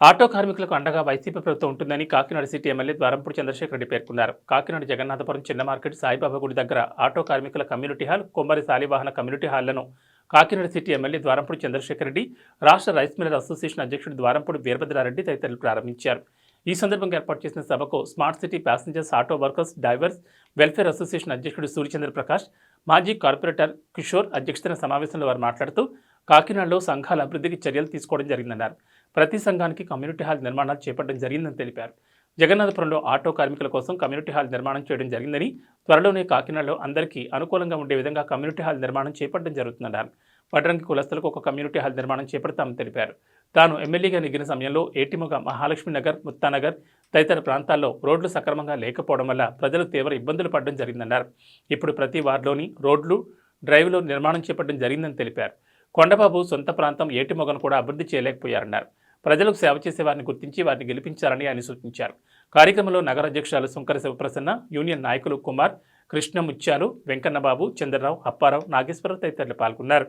Auto కార్మికులకు అండగా YCP ప్రభుత్వం ఉంటుందని కాకినాడ సిటీ ఎమ్మెల్యే ద్వారంపూడి చంద్రశేఖర్ రెడ్డి పేర్కొన్నారు. కాకినాడ జగన్నాథపురం చిన్న మార్కెట్ సాయిబాబా గుడి దగ్గర ఆటో కార్మికుల కమ్యూనిటీ హాల్ కొమ్మరి శాలివాహన కమ్యూనిటీ హాళ్ళను కాకినాడ సిటీ ఎమ్మెల్యే ద్వారంపూడి చంద్రశేఖర్ రెడ్డి రాష్ట్ర రైస్ మిల్లర్ అసోసియేషన్ అధ్యక్షుడు ద్వారంపూడి వీరభద్రారెడ్డి తదితరులు ప్రారంభించారు. ఈ సందర్భంగా ఏర్పాటు చేసిన సభకు smart city passengers auto workers drivers welfare association అధ్యక్షుడు సూర్యచంద్ర ప్రకాష్ మాజీ కార్పొరేటర్ కిషోర్ అధ్యక్షతన సమావేశంలో వారు మాట్లాడుతూ కాకినాడలో సంఘాల అభివృద్ధికి చర్యలు తీసుకోవడం జరిగిందన్నారు. ప్రతి సంఘానికి కమ్యూనిటీ హాల్ నిర్మాణాలు చేపట్టడం జరిగిందని తెలిపారు. జగన్నాథపురంలో ఆటో కార్మికుల కోసం కమ్యూనిటీ హాల్ నిర్మాణం చేయడం జరిగిందని త్వరలోనే కాకినాడలో అందరికీ అనుకూలంగా ఉండే విధంగా కమ్యూనిటీ హాల్ నిర్మాణం చేపట్టడం జరుగుతుందన్నారు. వడ్రంగి కులస్తులకు ఒక కమ్యూనిటీ హాల్ నిర్మాణం చేపడతామని తెలిపారు. తాను ఎమ్మెల్యేగా నెగ్గిన సమయంలో ఏటిమొగ మహాలక్ష్మి నగర్ ముత్తానగర్ తదితర ప్రాంతాల్లో రోడ్లు సక్రమంగా లేకపోవడం వల్ల ప్రజలు తీవ్ర ఇబ్బందులు పడడం జరిగిందన్నారు. ఇప్పుడు ప్రతి వార్డులోని రోడ్లు డ్రైవ్లు నిర్మాణం చేపట్టడం జరిగిందని తెలిపారు. కొండబాబు సొంత ప్రాంతం ఏటిమొగను కూడా అభివృద్ధి చేయలేకపోయారన్నారు. ప్రజలకు సేవ చేసే వారిని గుర్తించి వారిని గెలిపించాలని ఆయన సూచించారు. కార్యక్రమంలో నగర అధ్యక్షురాలు శంకర శివప్రసన్న యూనియన్ నాయకులు కుమార్ కృష్ణ ముత్యాలు వెంకన్నబాబు చంద్రరావు అప్పారావు నాగేశ్వరరావు తదితరులు పాల్గొన్నారు.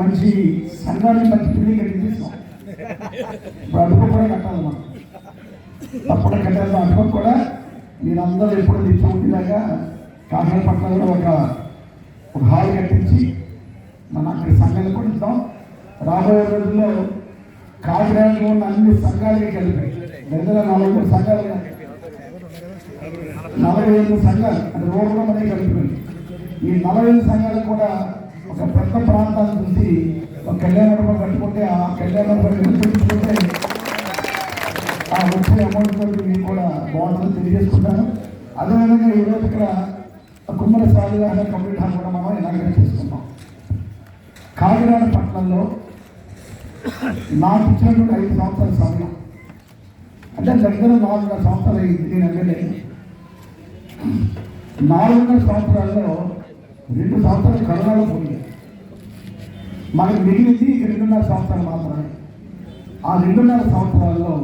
మంచి సంఘాన్ని మంచి కట్టిస్తాం ఇప్పుడు అడుగు కూడా కట్టాలి మనం తప్పకుండా కట్టాల్సిన అనుకో కూడా మీరందరూ ఎప్పుడు తెచ్చి ఉండేలాగా కాకినాడ పట్టణంలో ఒక ఒక హాల్ కట్టించి మన అక్కడ సంఘాలు కూడా ఇద్దాం. రాబోయే రోజుల్లో కాకినాడలో ఉన్న అన్ని సంఘాలకి కలిపి రెండు నలభై మూడు సంఘాలు నలభై ఐదు సంఘాలు అంటే రోడ్లో మనకి కలుపుతుంది ఈ నలభై ఐదు సంఘాలు కూడా ఒక పెద్ద ప్రాంతాన్ని చూసి ఒక కళ్యాణ కట్టుకుంటే ఆ కళ్యాణ కట్టుకుంటే ఆ వచ్చే అమౌంట్ తోటి మీకు కూడా బాగుంటుందని తెలియజేసుకుంటాను. అదేవిధంగా ఈరోజు ఇక్కడ కుమ్మర సాలిగా కంప్లీట్ హాల్ కూడా మనం ఇనాగ్రేట్ చేసుకున్నాం కాకినాడ పట్టణంలో నాకు ఇచ్చినటువంటి ఐదు సంవత్సరాల సమయం. అంటే దగ్గర నాలుగున్నర సంవత్సరాలు అయింది నేను ఎమ్మెల్యే నాలుగున్నర సంవత్సరాల్లో రెండు సంవత్సరాలు కరోనాలో పోయింది. మనకు మిగిలింది రెండున్నర సంవత్సరాలు మాత్రమే. ఆ రెండున్నర సంవత్సరాల్లో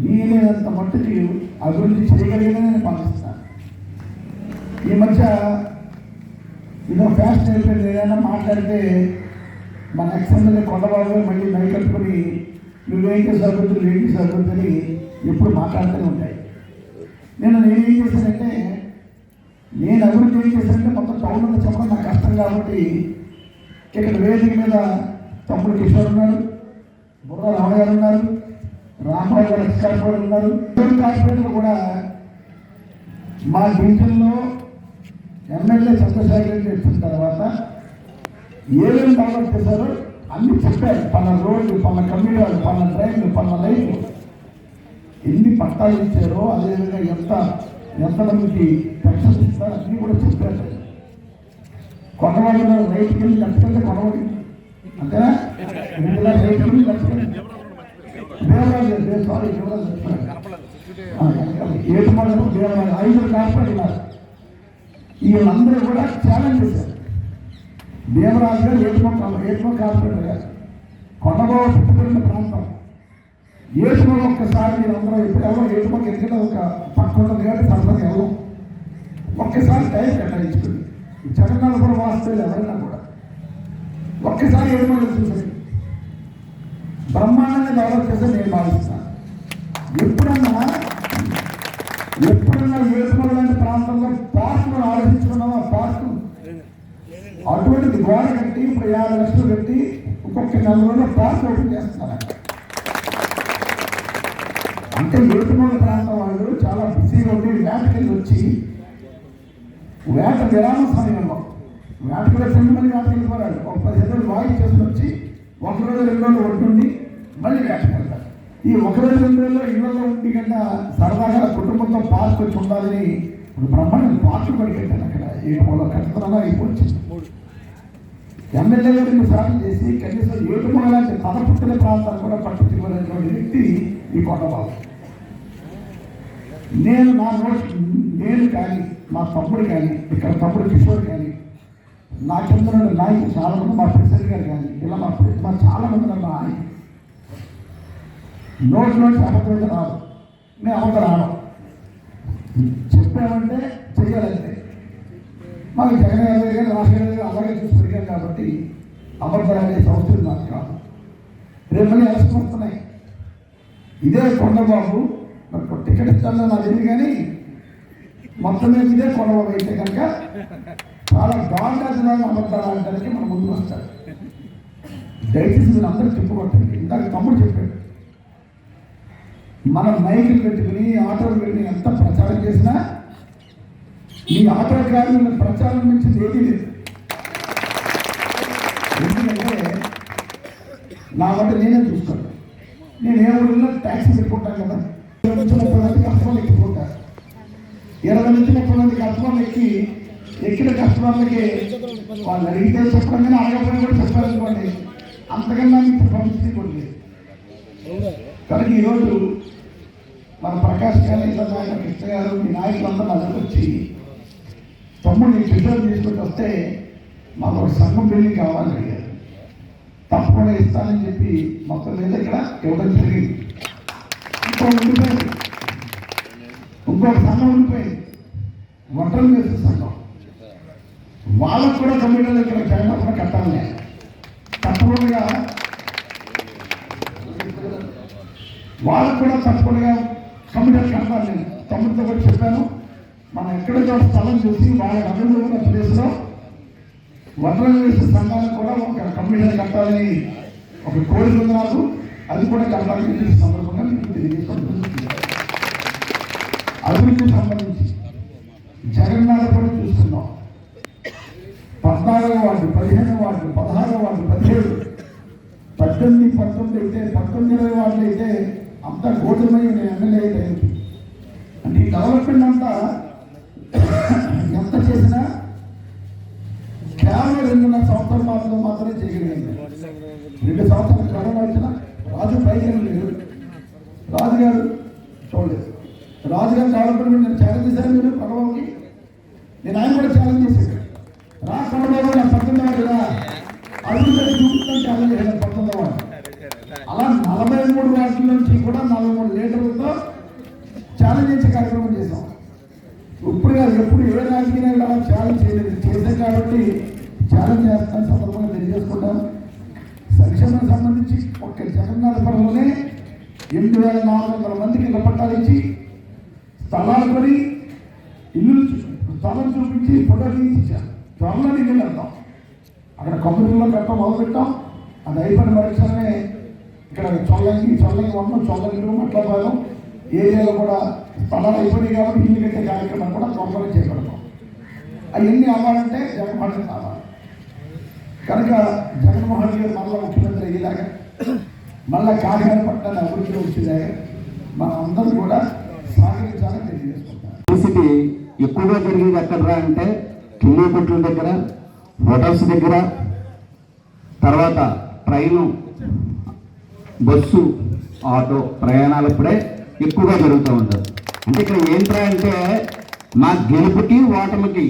వీలైనంత మట్టుకి అభివృద్ధి చేయగలిగిన నేను భావిస్తాను ఈ మధ్య ఇదో ఫ్యాషన్ అయిపోయింది ఏదైనా మాట్లాడితే మన ఎక్స్ఎంఎల్ఏ కొండబాబు మళ్ళీ మైక్ కట్టుకుని నువ్వేం చేసే ఏంటి సరిపోతుంది ఎప్పుడు మాట్లాడుతూనే ఉంటాయి. నేను నేనేం చేశానంటే నేను అభివృద్ధి ఏం చేశానంటే మొత్తం టౌన్లో చెప్పడం నాకు కష్టం కాబట్టి ఇక్కడ వేదిక మీద తమ్ముడు కిషోర్ ఉన్నారు బుర్ర రామ ఉన్నారు రామరావు గారు ఎక్స్ కార్పొరేటర్ ఉన్నారు. ఇద్దరు కూడా మా డివిజన్లో ఎమ్మెల్యే చంద్రశేఖర్ రెడ్డి వచ్చిన తర్వాత ఏమేమి డెవలప్ చేశారో అన్ని చెప్పారు. పన్న రోడ్లు పన్న కమ్యూనిటీ పన్న ట్రైన్లు పన్న లైట్లు ఎన్ని పట్టాలు ఇచ్చారో అదేవిధంగా ఎంత ఎంత మందికి పెన్షన్ ఇస్తారో అన్నీ కూడా చెప్పారు. కొండవాళ్ళు రైతుకి వెళ్ళి ఖచ్చితంగా కొనవాలి అంతేనా? ఇందులో రైతుకి వెళ్ళి ఖచ్చితంగా దేవరాజు సారీ దేవరాజు ఏడు మండలం దేవరాజు ఐదు కార్పొరేట్ వీళ్ళందరూ కూడా ఛాలెంజ్ చేశారు దేవరాజు గారు ఏడుమో ఏడుమో కార్పొరేటర్ గారు కొండబాబు పుట్టుబడిన ప్రాంతం ఏడుమో ఒక్కసారి మీరందరూ ఎప్పుడు ఎవరో ఏడుమోకి ఎందుకంటే ఒక పక్క ఉంటుంది కాబట్టి సరఫరా ఎవరు ఒక్కసారి టైం కేటాయించుకుంది జగన్నాథపురం వాస్తవులు ఎవరైనా కూడా ఒక్కసారి ఏడుమో చూసారు బ్రహ్మాండంగా డెవలప్ చేస్తే నేను భావిస్తాను ఎప్పుడన్నా ఎప్పుడన్నా ఏడుమో లాంటి ప్రాంతంలో పార్కును ఆలోచించుకున్నామా? పార్కు. అటువంటి గోడ కట్టి ఇప్పుడు యాభై లక్షలు పెట్టి ఒక్కొక్క నెల రోజుల్లో పార్క్ ఓపెన్ చేస్తున్నారు. అంటే ఏడుమూల ప్రాంతం వాళ్ళు చాలా బిజీగా ఉండి వేటకెళ్ళి వచ్చి వేట విరామ సమయంలో వేటకి వచ్చి మళ్ళీ వేటకి వెళ్ళిపోరాడు ఒక పదిహేను రోజులు వాయి చేసుకొచ్చి ఒక రోజు రెండు రోజులు ఉంటుండి మళ్ళీ వేటకి వెళ్తారు ఈ ఒక రోజు రెండు రోజుల్లో ఇళ్ళలో ఉండి కన్నా సరదాగా కుటుంబంతో పార్క్ వచ్చి ఉండాలని ఇప్పుడు బ్రహ్మాండ పార్కులు పడికెట్టాను అక్కడ. ఈ ఏడుమూల కట్టుకున్నా అయిపోయింది ఎమ్మెల్యే గారు రెండు సార్లు చేసి కనీసం ఏడు లాంటి తల పుట్టిన ప్రాంతాలు కూడా పట్టించుకోలేనటువంటి వ్యక్తి ఈ కొండబాబు. నేను నా నోట్ నేను కానీ మా తమ్ముడు కానీ ఇక్కడ తమ్ముడు కిషోర్ కానీ నా కింద ఉన్న నాయకులు చాలా మా ప్రెసిడెంట్ గారు కానీ ఇలా మా మా చాలామంది మా నాయకులు నోట్లోంచి అబద్ధం రాదు. నేను అబద్ధం రావడం చెప్పామంటే చెయ్యాలంటే మాకు జగన్ గారి దగ్గర రాజశేఖర దగ్గర అలాగే చూసి పెరిగారు కాబట్టి అబద్ధాలనే సంస్థలు నాకు కాదు. రేపు అలసిపోతున్నాయి ఇదే కొండబాబు నాకు టికెట్ ఇస్తానో నాకు తెలియదు కానీ మొత్తం మీద ఇదే కొండబాబు అయితే కనుక చాలా బాగా జనాలు అమర్దరావు అంటానికి మన ముందు వస్తారు. దయచేసి అందరూ చెప్పుకోవట్లేదు ఇందాక తమ్ముడు చెప్పాడు మనం మైకులు పెట్టుకుని ఆటోలు పెట్టుకుని ఎంత ప్రచారం చేసినా ఈ ఆటో కార్మికుల ప్రచారం నుంచి ఏదీ లేదు. ఎందుకంటే నా వంట నేనే చూస్తాను. నేను ఏ ఊళ్ళో ట్యాక్సీ పెట్టుకుంటాను కదా. ఇరవై నుంచి ముప్పై మంది కస్టమర్లు ఎక్కిపోతారు. ఇరవై నుంచి ముప్పై మంది కస్టమర్లు ఎక్కి ఎక్కిన కస్టమర్లకి వాళ్ళు అడిగితే చెప్పడం కానీ అడగకపోయినా కూడా చెప్పారనుకోండి. అంతకన్నా మీకు పరిస్థితి కూడా లేదు. కనుక ఈరోజు మన ప్రకాష్ గారు ఇట్లా నాయన కృష్ణ గారు మీ నాయకులందరూ నా దగ్గరకు వచ్చి తమ్ముడిని ప్రిజర్వ్ చేసుకుంటూ వస్తే మాకు ఒక సంఘం బిల్డింగ్ కావాలని అడిగారు. తప్పకుండా ఇస్తానని చెప్పి మొత్తం మీద ఇక్కడ ఇవ్వడం జరిగింది. ఇంకో ఉండిపోయింది. ఇంకొక సంఘం ఉండిపోయింది. వంటలు వేసే సంఘం. వాళ్ళకు కూడా కమ్యూనిటీలు ఇక్కడ జగన్ కట్టాలి. తప్పకుండా వాళ్ళకు కూడా తప్పకుండా కమ్యూనిటీ కడతాను నేను తమ్ముడితో కూడా చెప్పాను. మనం ఎక్కడ స్థలం చూసి వాళ్ళ అభివృద్ధి ఉన్న ప్లేస్లో వనరులు వేసే సంఘానికి కూడా ఒక కమ్యూనిటీ కట్టాలని ఒక కోరిక ఉంది నాకు. అది కూడా కట్టాలని ఈ సందర్భంగా మీకు తెలియజేసుకుంటున్నాను. అభివృద్ధికి సంబంధించి జగన్నాథపురం చూస్తున్నాం. పద్నాలుగో వార్డు పదిహేను వార్డు పదహారో వార్డు పదిహేడు పద్దెనిమిది పంతొమ్మిది అయితే పంతొమ్మిది ఇరవై వార్డులు అయితే అంతా గోచరమై నేను ఎమ్మెల్యే అయితే అంటే ఈ డెవలప్మెంట్ అంతా ఎంత చేసినా కేవలం రెండున్నర సంవత్సరం మాత్రం మాత్రమే చేయగలిగింది రెండు సంవత్సరాలు కరోనా వచ్చిన రాజు పైకి లేదు. రాజుగారు చూడలేదు. రాజుగారు డెవలప్మెంట్ నేను ఛాలెంజ్ చేశాను మీరు కొనబాబుకి నేను ఆయన కూడా ఛాలెంజ్ చేశాను. రా కొనబాబు నా పద్దెనిమిది కదా రా అభివృద్ధి చూపుతాను ఛాలెంజ్ చేశాను పంతొమ్మిది వాడు అలా నలభై మూడు వాటిల నుంచి కూడా నలభై మూడు లీటర్లతో ఛాలెంజ్ చేసే కార్యక్రమం చేసాం ఇప్పుడు కాదు ఎప్పుడు ఏ రాజకీయ నాయకుడు ఛాలెంజ్ చేయలేదు. చేశాం కాబట్టి ఛాలెంజ్ చేస్తాను సందర్భంగా తెలియజేసుకుంటాం. సంక్షేమం సంబంధించి ఒక్క జగన్నాథపురంలోనే ఎనిమిది వేల నాలుగు వందల మందికి ఇళ్ళ పట్టాలు ఇచ్చి స్థలాలు కొని ఇల్లు స్థలం చూపించి ఫోటో తీసి త్వరలో ఇల్లు వెళ్తాం అక్కడ కంపెనీలో పెట్టడం మొదలు పెట్టాం. అది అయిపోయిన పరీక్షలనే ఇక్కడ చొల్లంగి చొల్లంగి వన్ చొల్లంగి భాగం. ఏరియాలో కూడా స్థలాలు అయిపోయినాయి కాబట్టి ఇల్లు కట్టే కార్యక్రమం కూడా త్వరలో చేపడతాం. అవన్నీ అవ్వాలంటే జగన్మోహన్ రెడ్డి కావాలి కనుక జగన్మోహన్ రెడ్డి గారు మళ్ళీ ముఖ్యమంత్రి అయ్యేలాగా మళ్ళా కాకినాడ పట్టణాన్ని అభివృద్ధి వచ్చేలాగా మనం అందరం కూడా సహకరించాలని తెలియజేసుకుంటాం ఎక్కువగా జరిగేది ఎక్కడరా అంటే కిల్లి కొట్ల దగ్గర హోటల్స్ దగ్గర తర్వాత ట్రైను బస్సు ఆటో ప్రయాణాలప్పుడే ఎక్కువగా జరుగుతూ ఉంటుంది అంటే ఇక్కడ ఏంట్రా అంటే మా గెలుపుకి ఓటమికి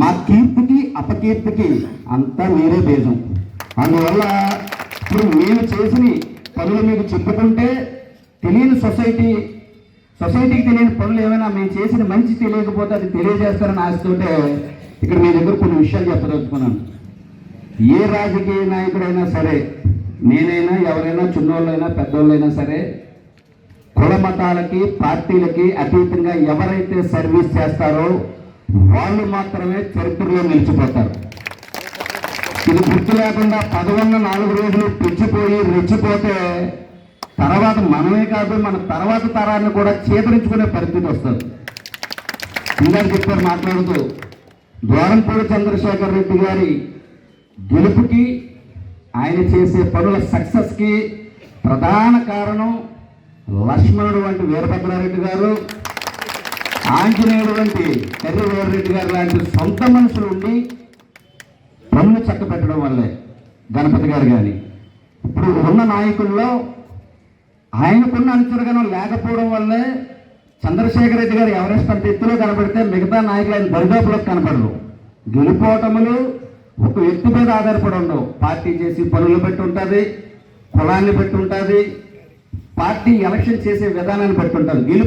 మా కీర్తికి అపకీర్తికి అంతా మీరే భేదం. అందువల్ల ఇప్పుడు మేము చేసిన పనులు మీకు చెప్పుకుంటే తెలియని సొసైటీ సొసైటీకి తెలియని పనులు ఏమైనా మేము చేసిన మంచి తెలియకపోతే అది తెలియజేస్తారని ఆశతోటే ఇక్కడ మీ దగ్గర కొన్ని విషయాలు చెప్పదలుచుకున్నాను. ఏ రాజకీయ నాయకుడైనా సరే నేనైనా ఎవరైనా చిన్నోళ్ళైనా పెద్దోళ్ళైనా సరే కుల మతాలకి పార్టీలకి అతీతంగా ఎవరైతే సర్వీస్ చేస్తారో వాళ్ళు మాత్రమే చరిత్రలో నిలిచిపోతారు. ఇది గుర్తు లేకుండా పదవన్న నాలుగు రోజులు పిచ్చిపోయి రెచ్చిపోతే తర్వాత మనమే కాదు మన తర్వాత తరాన్ని కూడా చేతరించుకునే పరిస్థితి వస్తుంది. ఇందాక చెప్పారు మాట్లాడుతూ ద్వారంపూడి చంద్రశేఖర్ రెడ్డి గారి గెలుపుకి ఆయన చేసే పనుల సక్సెస్కి ప్రధాన కారణం లక్ష్మణుడు వంటి వీరభద్రారెడ్డి గారు ఆంజనేయుడు వంటి కర్రి వీరరెడ్డి గారు లాంటి సొంత మనుషులు ఉండి పనులు చక్క పెట్టడం వల్లే గణపతి గారు కానీ ఇప్పుడు ఉన్న నాయకుల్లో ఆయనకున్న అనుచరగణం లేకపోవడం వల్లే చంద్రశేఖర్ రెడ్డి గారు ఎవరెస్ట్ అంత ఎత్తులో కనపడితే మిగతా నాయకులు ఆయన దరిదాపులకు కనపడరు. గెలుపోటములు ఒక వ్యక్తి మీద ఆధారపడి ఉండవు. పార్టీ చేసి పనులు పెట్టి ఉంటుంది కులాన్ని బట్టి ఉంటుంది పార్టీ ఎలక్షన్ చేసే విధానాన్ని బట్టి ఉంటుంది